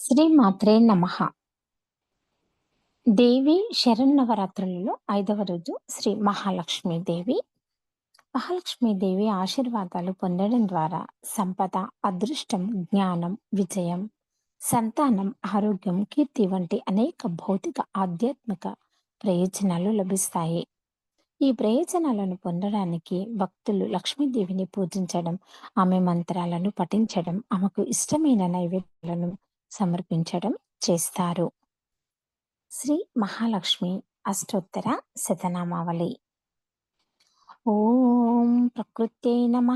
శ్రీ మాత్రే నమ. దేవి శరన్నవరాత్రులలో ఐదవ రోజు శ్రీ మహాలక్ష్మీదేవి. మహాలక్ష్మీదేవి ఆశీర్వాదాలు పొందడం ద్వారా సంపద అదృష్టం జ్ఞానం విజయం సంతానం ఆరోగ్యం కీర్తి వంటి అనేక భౌతిక ఆధ్యాత్మిక ప్రయోజనాలు లభిస్తాయి. ఈ ప్రయోజనాలను పొందడానికి భక్తులు లక్ష్మీదేవిని పూజించడం ఆమె మంత్రాలను పఠించడం ఆమెకు ఇష్టమైన నైవేద్యాలను సమర్పించడం చేస్తారు. శ్రీ మహాలక్ష్మి అష్టోత్తర శతనామావళి. ఓం ప్రకృత్యై నమ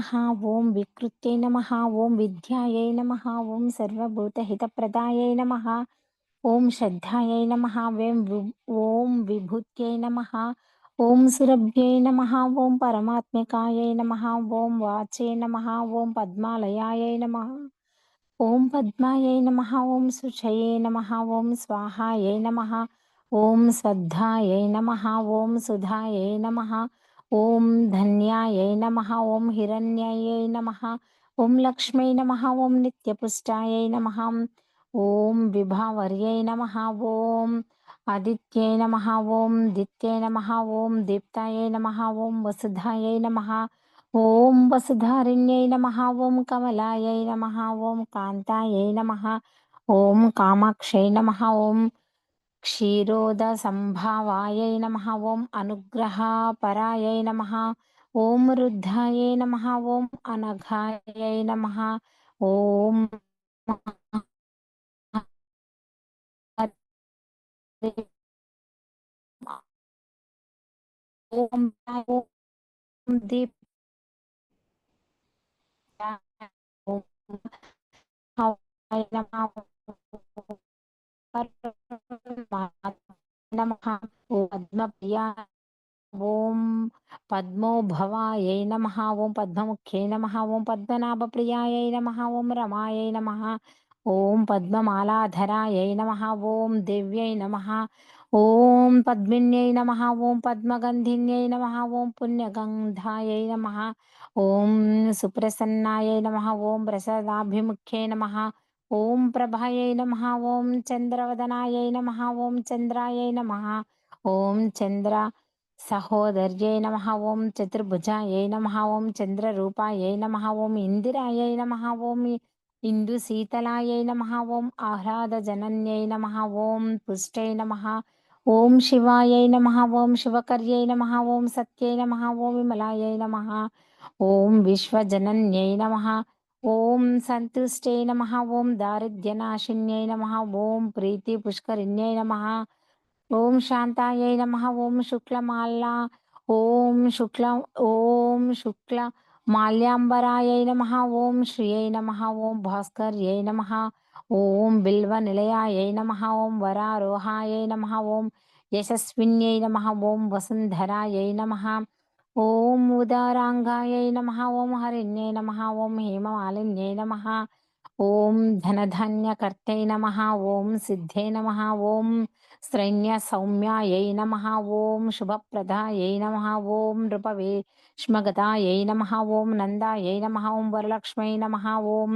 ఓం వికృత్యై నమ ఓం విద్యాయై నమ ఓం సర్వభూతహితప్రదాయై నమ ఓం శ్రద్ధాయై నమ వేం ఓం విభూత్యై నమ ఓం సురభ్యై నమ ఓం పరమాత్మికాయై నమ ఓం వాచే నమ ఓం పద్మాలయాయై నమ. ఓం పద్మాయై నమ ఓం శుచయే నమ ఓం స్వాహాయై నమ ఓం స్వద్ధాయై నమ ఓం సుధాయై నమ ఓం ధన్యాయై నమ ఓం హిరణ్యాయై నమ ఓం లక్ష్మై నమ ఓం నిత్యపుష్టాయై నమ ఓం విభావర్యై నమ ఓం ఆదిత్యై నమ ఓం దిత్యై నమ ఓం దీప్తాయై నమ ఓం వసుధాయై నమ ఓం వసుధారిణ్యై నమ ఓం కమలాయై నమ ఓం కాంతాయై నమ ఓం కామాక్షై నమ ఓం క్షీరోద సంభావాయై నమ ఓం అనుగ్రహపరాయై నమ ఓం రుద్ధాయై నమ ఓం అనఘాయై నమ ఓం ఓం దీప్ పద్మప్రియా ఓం పద్మోభవాయై నమ ఓం పద్మముఖ్యై నమ ఓం పద్మనాభప్రియాయై నమ ఓం రమాయై నమ ఓం పద్మమాలాధరాయై నమ ఓం దివ్యై నమ ఓం పద్మిన్యై నమ ఓం పద్మగంధిన్యై నమ ఓం పుణ్యగంధాయై నమ ఓం సుప్రసన్నాయై నమ ఓం ప్రసదాభిముఖ్యై నమ ఓం ప్రభాయై నమ ఓం చంద్రవదనాయై నమ ఓం చంద్రాయై నమ ఓం చంద్ర సహోదర్యై నమ ఓం చతుర్భుజాయై నమ ఓం చంద్రరూపాయై నమ ఓం ఇందిరాయై నమ ఓం ఇందు శీతలాయై నమ ఓం ఆహ్లాద జనన్యై నమ ఓం పుష్టై నమ ఓం శివాయై నమ ఓం శివకర్యై నమ ఓం సత్యై నమ ఓం విమలాయై నమ ఓం విశ్వజనన్యై నమ ఓం సంతుష్టై నమ ఓం దారిద్ర్యనాశిన్యై నమ ఓం ప్రీతి పుష్కరిణ్యై నమ ఓం శాంతాయై నమ ఓం శుక్లమాల్లా ఓం శుక్ల ఓం శుక్ల మాల్యాంబరాయై నమ ఓం శ్రియై నమ ఓం భాస్కర్యై నమ ఓం బిల్వ నిలయాయై నమ ఓం వరారోహాయై నమ ఓం యశస్విన్యై నమ ఓం వసుంధరాయై నమ ఓం ఉదారాంగాయై నమ ఓం హరిణ్యై నమ ఓం హేమమాలిన్యై నమ ఓం ధనధాన్యకర్తై నమ ఓం సిద్ధే నమ ఓం శ్రైన్య సౌమ్యాయై నమ ఓం శుభప్రదాయై నమ ఓం నృపవేష్మగతాయై నమ ఓం నందాయై నమ ఓం వరలక్ష్మై నమ ఓం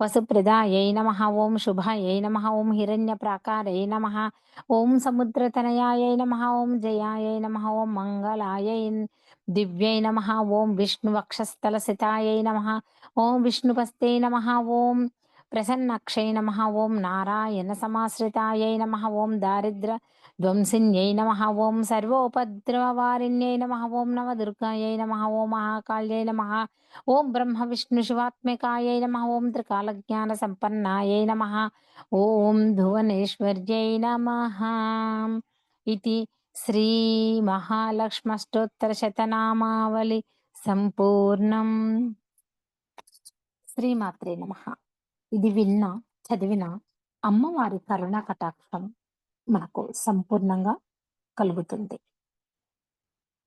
వసుప్రదాయై నమ ఓం శుభాయై నమ ఓం హిరణ్యప్రాకారై నమ ఓం సముద్రతనయాయై నమ ఓం జయాయై నమ ఓం మంగళాయై దివ్యై నమ ఓం విష్ణు వక్షస్థల సితాయై నమ ఓం విష్ణుపస్తే నమ ఓం ప్రసన్నక్షై నమ ఓం నారాయణ సమాశ్రితాయై నమ ఓం దారిద్ర ధ్వంసిన్యై నమ ఓం సర్వోపద్రవవారిణ్యై నమ ఓం నవ దుర్గాయై నమ ఓం మహాకాళ్యై నమ ఓం బ్రహ్మ విష్ణు శివాత్మికాయై నమ ఓం త్రికాలజ్ఞాన సంపన్నాయై నమ ఓం భువనేశ్వర్యై నమ ఇది శ్రీ మహాలక్ష్మష్టోత్తరశతనామావళి సంపూర్ణం. శ్రీమాత్రే నమ. ఇది విన్న చదివిన అమ్మవారి కరుణ కటాక్షం మనకు సంపూర్ణంగా కలుగుతుంది.